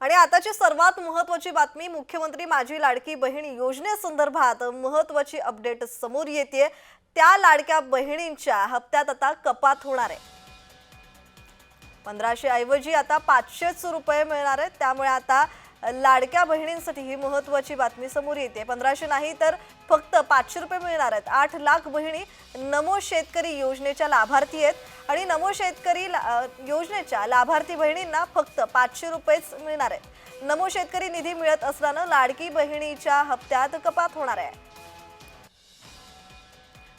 आणि आताची सर्वात महत्वाची बातमी मुख्यमंत्री माझी लाडकी बहीण योजनेसंदर्भात महत्वाची अपडेट समोर येते त्या लाडक्या बहिणींच्या हप्त्यात आता कपात होणार आहे. पंधराशे ऐवजी आता पाचशेच रुपये मिळणार आहेत. त्यामुळे आता लाडक्या बहिणींसाठी ही महत्वाची बातमी समोर येते. पंधराशे नाही तर फक्त पाचशे रुपये मिळणार आहेत. आठ लाख बहिणी नमो शेतकरी योजनेच्या लाभार्थी आहेत. आणि नमो शेतकरी ला- योजनेच्या लाभार्थी बहिणींना फक्त पाचशे रुपयेच मिळणार आहेत. नमो शेतकरी निधी मिळत असल्यानं लाडकी बहिणीच्या हप्त्यात कपात होणार आहे.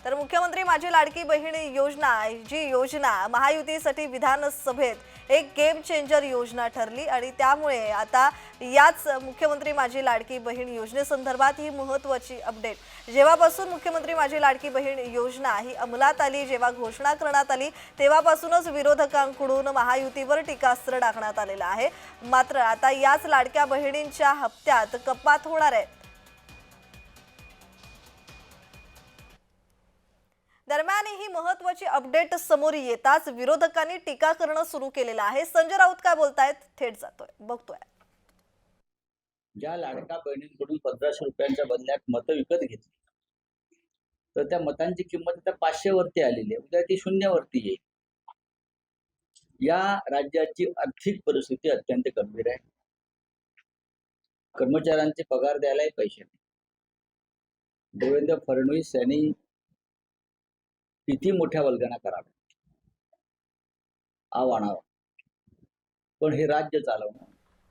तर मुख्यमंत्री माझी लाडकी बहीण योजना जी योजना महायुतीसाठी विधानसभेत एक गेम चेंजर योजना ठरली आणि त्यामुळे आता याच मुख्यमंत्री माझी लाडकी बहीण योजनेसंदर्भात ही महत्वाची अपडेट जेव्हापासून मुख्यमंत्री माझी लाडकी बहीण योजना ही अंमलात आली जेव्हा घोषणा करण्यात आली तेव्हापासूनच विरोधकांकडून महायुतीवर टीकास्त्र टाकण्यात आलेलं आहे. मात्र आता याच लाडक्या बहिणींच्या हप्त्यात कपात होणार आहे. दरम्यान ही महत्वाची अपडेट समोर येताच विरोधकांनी टीका करणं सुरू केलेलं आहे. संजय राऊत काय बोलतायत? थेट जातोय. बघतोय. ज्या लाडका बहिणींकडून पंधराशे रुपयांच्या बदल्यात मतं विकत घेतली. तर त्या मतांची किंमत आता पाचशे वरती आलेली आहे. उद्या ती शून्यावरती येईल. या राज्याची आर्थिक परिस्थिती अत्यंत गंभीर आहे. कर्मचाऱ्यांचे पगार द्यायलाही पैसे नाही. देवेंद्र फडणवीस यांनी किती मोठ्या वल्गना कराव्या? आव आणावं पण हे राज्य चालवणं